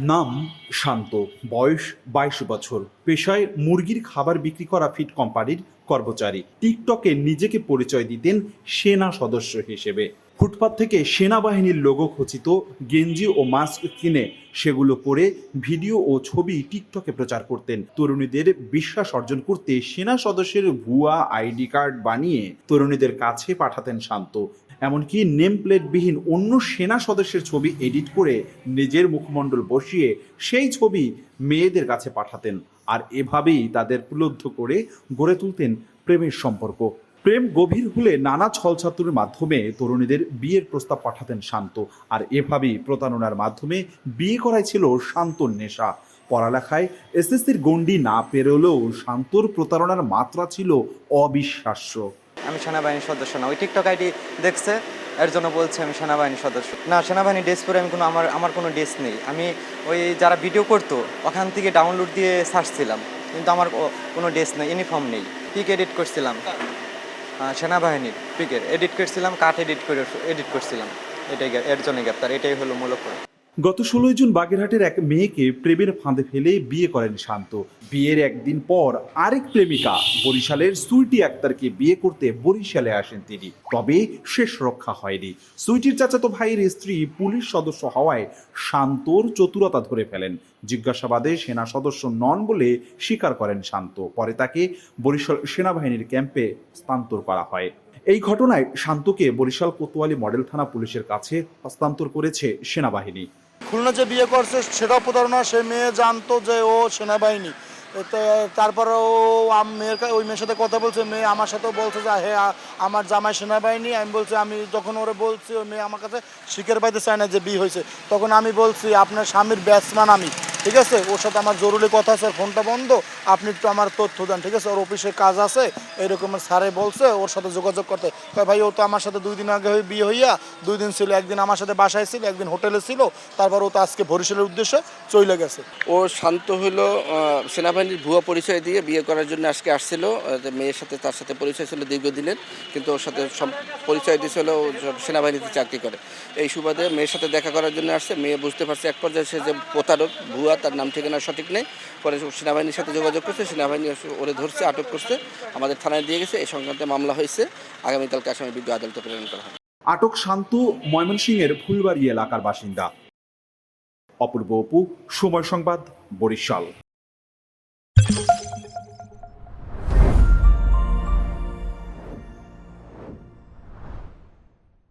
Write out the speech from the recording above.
নাম শান্ত, বয়স বাইশ বছর। পেশায় মুরগির খাবার বিক্রি করা ফিড কোম্পানির কর্মচারী। টিকটকে নিজেকে পরিচয় দিতেন সেনা সদস্য হিসেবে। ফুটপাত থেকে সেনাবাহিনীর লোগো খচিত গেঞ্জি ও মাস্ক কিনে সেগুলো পরে ভিডিও ও ছবি টিকটকে প্রচার করতেন। তরুণীদের বিশ্বাস অর্জন করতে সেনা সদস্যের ভুয়া আইডি কার্ড বানিয়ে তরুণীদের কাছে পাঠাতেন শান্ত। এমনকি নেম প্লেটবিহীন অন্য সেনা সদস্যের ছবি এডিট করে নিজের মুখমণ্ডল বসিয়ে সেই ছবি মেয়েদের কাছে পাঠাতেন। আর এভাবেই তাদের প্রলুব্ধ করে গড়ে তুলতেন প্রেমের সম্পর্ক। প্রেম গভীর হলে নানা ছলছাতুরের মাধ্যমে তরুণীদের বিয়ের প্রস্তাব পাঠাতেন শান্ত। আর এভাবেই প্রতারণার মাধ্যমে বিয়ে করাই ছিল শান্তর নেশা। পড়ালেখায় এসএসসির গণ্ডি না পেরোলেও শান্তর প্রতারণার মাত্রা ছিল অবিশ্বাস্য। আমি সেনাবাহিনীর সদস্য না। ওই টিকটক আইডি দেখছে এর জন্য বলছে আমি সেনাবাহিনীর সদস্য। না সেনাবাহিনী ড্রেস পরে আমি কোনো আমার আমার কোনো ড্রেস নেই। আমি ওই যারা ভিডিও করতো ওখান থেকে ডাউনলোড দিয়ে সার্চছিলাম কিন্তু আমার কোনো ড্রেস নেই ইউনিফর্ম নেই। পিক এডিট করছিলাম। আহ, সেনাবাহিনীর পিকের। এডিট করছিলাম কাঠ এডিট করে এডিট করছিলাম। এটাই এর জন্য গ্রেপ্তার এটাই হলো মূলত গত ষোলোই জুন বাগেরহাটের এক মেয়েকে প্রেমের ফাঁদে ফেলে বিয়ে করেন শান্ত। বিয়ের একদিন পর আরেক প্রেমিকা বরিশালের সুইটি আক্তারকে বিয়ে করতে বরিশালে আসেন তিনি। তবে শেষ রক্ষা হয়নি। সুইটির চাচাতো ভাইয়ের স্ত্রী পুলিশ সদস্য হওয়ায় শান্তর চতুরতা ধরে ফেলেন। জিজ্ঞাসাবাদে সেনা সদস্য নন বলে স্বীকার করেন শান্ত। পরে তাকে বরিশাল সেনাবাহিনীর ক্যাম্পে স্থানান্তর করা হয়। এই ঘটনায় শান্তকে বরিশাল কোতোয়ালি মডেল থানা পুলিশের কাছে হস্তান্তর করেছে সেনাবাহিনী। খুলনা যে বিয়ে করছে সেটাও প্রতারণা। সে মেয়ে জানতো যে ও সেনাবাহিনী। তারপর ও মেয়ের ওই মেয়ের সাথে কথা বলছে। মেয়ে আমার সাথেও বলছে যে হ্যাঁ আমার জামাই সেনাবাহিনী। আমি বলছি, আমি যখন ওরে বলছি, ওই মেয়ে আমার কাছে শিখের বাইতে চায় না যে বিয়ে হয়েছে। তখন আমি বলছি, আপনার স্বামীর ব্যাটসম্যান আমি। ঠিক আছে? ওর সাথে আমার জরুরি কথা আছে ফোনটা বন্ধ আপনি একটু আমার তথ্য দেন ঠিক আছে? ওর অফিসে কাজ আছে এরকম স্যারে বলছে ওর সাথে যোগাযোগ করতে। ভাই ও তো আমার সাথে দুই দিন আগে বিয়ে হইয়া দুই দিন ছিল একদিন আমার সাথে বাসায় ছিল একদিন হোটেলে ছিল তারপর ও তো আজকে বরিশালের উদ্দেশ্যে চলে গেছে। ও শান্ত আহ, সেনাবাহিনীর ভুয়া পরিচয় দিয়ে বিয়ে করার জন্য আজকে আসছিল মেয়ের সাথে তার সাথে পরিচয় ছিল দীর্ঘদিনের কিন্তু ওর সাথে পরিচয় দিয়েছিল ও সেনাবাহিনীতে চাকরি করে। এই সুবাদে মেয়ের সাথে দেখা করার জন্য আসছে মেয়ে বুঝতে পারছে এক পর্যায়ে সে যে প্রতারক ভুয়া তার নাম ঠিকানা সঠিক নেই। পরে সেনাবাহিনীর সাথে যোগাযোগ করছে, সেনাবাহিনী ওরে ধরছে, আটক করছে, আমাদের থানায় দিয়ে গেছে এই সংক্রান্তে মামলা হয়েছে। আগামীকালকে আসামের বিজ্ঞ আদালতে প্রেরণ করা হবে। আটক শান্ত ময়মনসিংহের ফুলবাড়ি এলাকার বাসিন্দা। অপূর্ব অপু, সময় সংবাদ বরিশাল।